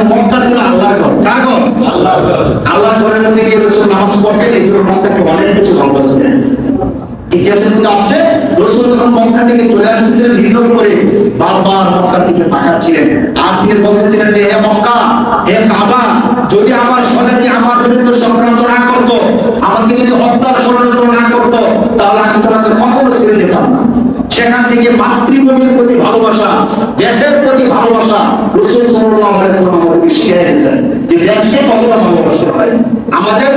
কারণ মক্কা ছিল আল্লাহর ঘর। কার ঘর? আল্লাহর ঘরের মধ্যে গিয়ে রসুল নামাজ পড়তেন এই জন্য মক্কাকে অনেক বেশি ভালোবাসতেন ইতিহাসের মধ্যে আসছে রসুল যখন মক্কা থেকে চলে আসতেছিলেন হিজরত করে বারবার মক্কার দিকে তাকাচ্ছিলেন। আর তিনি বলতেছিলেন যে হে মক্কা হে কাবা যদি আমার সদাতি আমার বিরুদ্ধে সংক্রান্ত না করতো আমাকে যদি হত্যার ষড়যন্ত্র না করতো তাহলে আমি তোমাকে কখনো ছেড়ে যেতাম না। সেখান থেকে মাতৃভূমির প্রতি ভালোবাসা দেশের প্রতি ভালোবাসা রসুল সাল্লাল্লাহু আলাইহি ওয়াসাল্লাম আমাদেরকে শিখিয়ে গেছেন যে দেশকে কতটা ভালোবাসতে হয় আমাদের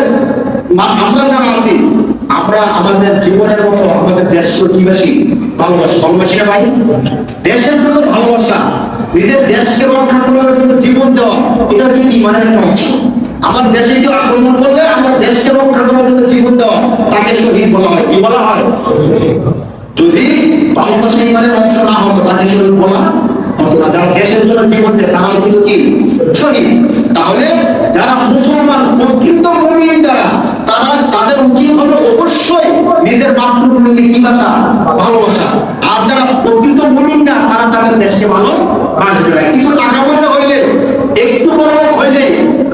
আমরা যারা আছি আমরা আমাদের জীবনের মতো আমাদের দেশকে কি বেশি ভালোবাসি? ভালোবাসি না ভাই? দেশের জন্য ভালোবাসা নিজের দেশকে রক্ষা করার জন্য জীবন দেওয়া এটা কিন্তু ইমানের একটা অংশ। আমার দেশে কেউ আক্রমণ করলে আমার দেশকে রক্ষা করার জন্য জীবন দেওয়া তাকে শহীদ বলা হয়। কি বলা হয়? যদি ভালোবাসা ইমানের অংশ না হতো তাকে শহীদ বলা না যারা দেশের জন্য জীবন দেয় তারা কিন্তু কি? শহীদ। তাহলে যারা মুসলমান প্রকৃত মুমিন যারা তারা তাদের উচিত হলো অবশ্যই নিজের মাতৃভূমিকে কি বাসা ভালোবাসা। আর যারা প্রকৃত মুমিন না তারা তাদের দেশকে ভালো বাসবে না কিছু টাকা পয়সা হইলে একটু বড় হইলে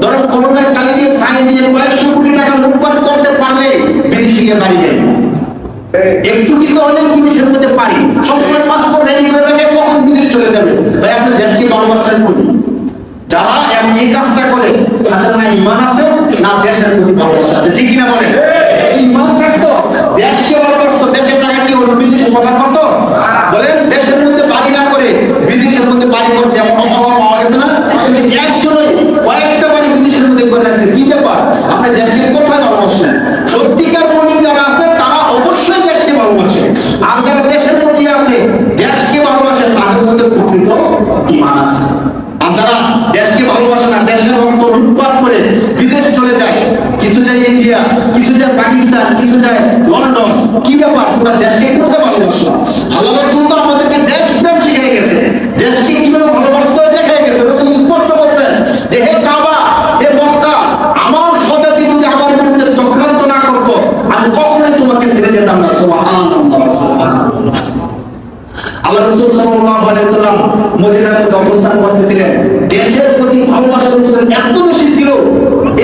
ধরেন কোনো কালি দিয়ে সাইন দিয়ে কয়েকশো কোটি টাকা লুটপাট করতে পারলে বিদেশি গিয়ে বাড়ি যায় একটু কিছু হলে বিদেশের মধ্যে পারি। সবসময় পাসপোর্ট রেডি করে রাখে কখন বিদেশ চলে যাবে ভাই আপনার দেশকে ভালোবাসেন করি যারা এম- কাজটা করে তাদের না ইমান আছে না দেশের প্রতি ভালোবাসা আছে ঠিক কিনা বলেন ইমান থাকতো দেশকে ভালোবাসতো দেশের টাকা কি হলো বিদেশে কথা করতো বলেন দেশের মধ্যে বাড়ি না করে বিদেশের মধ্যে বাড়ি করছে এমন খবর পাওয়া গেছে না কিন্তু একজনই কয়েকটা বাড়ি বিদেশের মধ্যে করে রাখছে কি ব্যাপার আপনি দেশকে কোথায় ভালোবাসেন সত্যিকার মনে যারা আছে তারা অবশ্যই দেশকে ভালোবাসে আর যারা দেশের প্রতি আছে দেশকে ভালোবাসে তাদের মধ্যে প্রকৃত ইমান আছে আর যারা দেশকে ভালোবাসে না দেশের রক্ত লুটপাট করে বিদেশ চলে যায় কিছু যায় ইন্ডিয়া কিছু যায় পাকিস্তান কিছু যায় লন্ডন কি ব্যাপার? তোমরা দেশকে কোথায় ভালোবাসো আল্লাহ রাসূল তো আমাদেরকে দেশ প্রেম শিখিয়ে গেছে। দেশকে কীভাবে ভালোবাসতে হয় দেখাই গেছে। রসুল স্পষ্ট বলছেন যে, হে কাবা, হে মক্কা, আমার স্বজাতি যদি আমার বিরুদ্ধে চক্রান্ত না করতো, আমি কখনোই তোমাকে ছেড়ে যেতাম না। আল্লাহ রাসূল সাল্লাল্লাহু আলাইহি সাল্লাম মদিনার মধ্যে অবস্থান করতেছিলেন। দেশের প্রতি ভালোবাসা রাসূলের এত বেশি ছিল,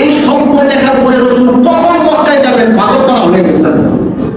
এই স্বপ্ন দেখার পরে রাসূল কখন মক্কায় যাবেন? গেছেন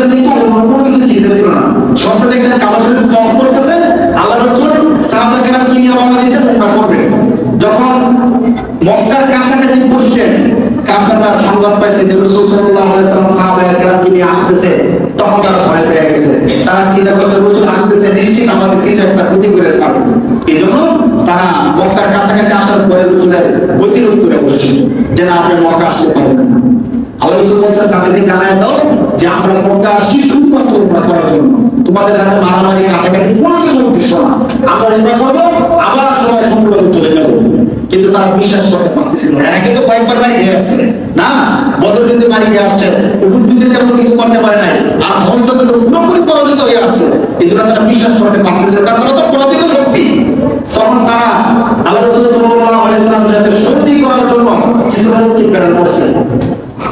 রসুলের কিন্তু অন্য কোনো কিছু চিন্তা ছিল না। স্বপ্ন দেখছেন কাবা শরীফ তওয়াফ করতেছেন, আল্লাহ রসুল সাহাবা কেরামকে নিয়ে রওনা দিয়েছেন উমরা করবেন। যখন মক্কার কাছাকাছি বসছেন কাফেররা সংবাদ পাইছে যে রসুল সাল্লাল্লাহু আলাইহি সাল্লাম সাহাবা কেরামকে নিয়ে আসতেছে, তখন তারা ভয় পেয়ে গেছে। তারা চিন্তা করছে, রসুল আসতেছে, নিশ্চিত আমাদের কিছু একটা ক্ষতি করে ছাড়বে। এই জন্য তারা মক্কার কাছাকাছি আসার পরে রসুলের গতিরোধ করে বসছেন যে না আপনি মক্কা আসতে পারবেন না আমরা চলে যাব। কিন্তু তারা বিশ্বাস না। এরা কিন্তু কয়েকবার আসছে। না বাড়ি গিয়ে আসছে। তেমন কিছু করতে পারে নাই। আর কিন্তু পুরোপুরি হয়ে আসছে। এই জন্য তারা বিশ্বাস করতে পারতেছে না, কারণ তারা তো পরাজিত শক্তি তখন তারা আল্লাহ রসুল সাল্লাল্লাহু আলাইহি সাল্লামের সাথে সন্ধি করার জন্য কিছু লোককে প্রেরণ করছে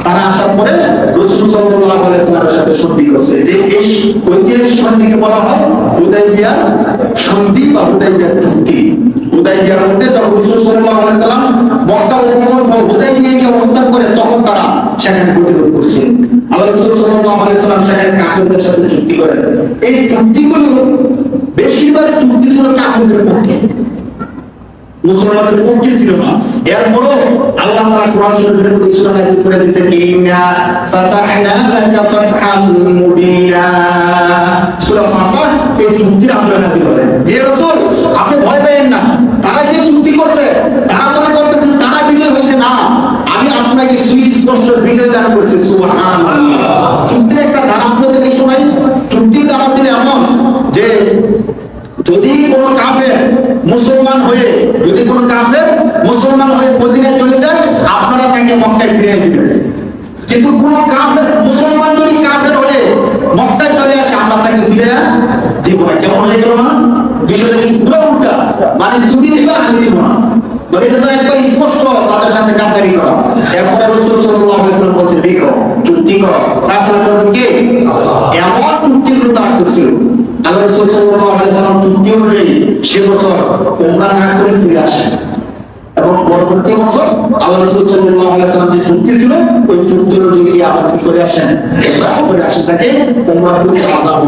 তারা আসার পরে রসুল সাল্লাল্লাহু আলাইহি সাল্লামের সাথে সন্ধি করছে যে এই ঐতিহাসিক সন্ধিকে বলা হয় হুদাইবিয়া সন্ধি বা হুদাইবিয়া চুক্তি। হুদাইবিয়ার মধ্যে যখন রসুল সাল্লাল্লাহু আলাইহি সাল্লাম মক্কা উপকূল হুদাইবিয়া গিয়ে অবস্থান করে, তখন তারা সেখানে গতিরোধ করছে। আল্লাহ রসুল সাল্লাল্লাহু আলাইহি সাল্লাম সেখানে কাফেরদের সাথে চুক্তি করেন। এই চুক্তিগুলো বেশিরভাগ চুক্তি ছিল কাফেরদের পক্ষে। মুসলমানদের পক্ষে ছিল না। এরপরও আল্লাহ তাআলা কোরআন শরীফের মধ্যে সূরা নাযিল করে দিয়েছেন, ইন্না ফাতাহনা লাকা ফাতহাম মুবিনা। সূরা ফাতহ এই চুক্তির আন্দোলন নাযিল করে যে রাসূল, আপনি ভয় পেয়েন না। তারা যে চুক্তি করছে, তারা মনে করতেছে তারা বিজয় হয়েছে না। আমি আপনাকে সুস্পষ্ট বিজয় দান করছি, সুবহানাল্লাহ। চুক্তির একটা ধারা আপনাদেরকে শোনাই। চুক্তির ধারা ছিল এমন যে, যদি কোনো কাফের মুসলমান হয়ে যদি কোনো কাফের মুসলমান হয়ে মদিনায় চলে যায়, আপনারা তাকে মক্কায় ফিরিয়ে দিবেন। কিন্তু কোন কাফের, মুসলমান যদি কাফের হয়ে মক্কায় চলে আসে, আমরা তাকে ফিরে দিব না। কেমন হয়ে গেল না? বিষয়টা পুরো উল্টা? মানে তুমি দিবা, আমি দিব না। চুক্তি করছিল। সে বছর ওমরা না করে ফিরে আসে। এবং পরবর্তী বছর আল্লাহ রসুল সাল্লাল্লাহু আলাইহি ওয়াসাল্লাম যে চুক্তি ছিল, ওই চুক্তি গিয়ে আবার করে আসেন? করে আসেন তাকে ওমরা করে আযাব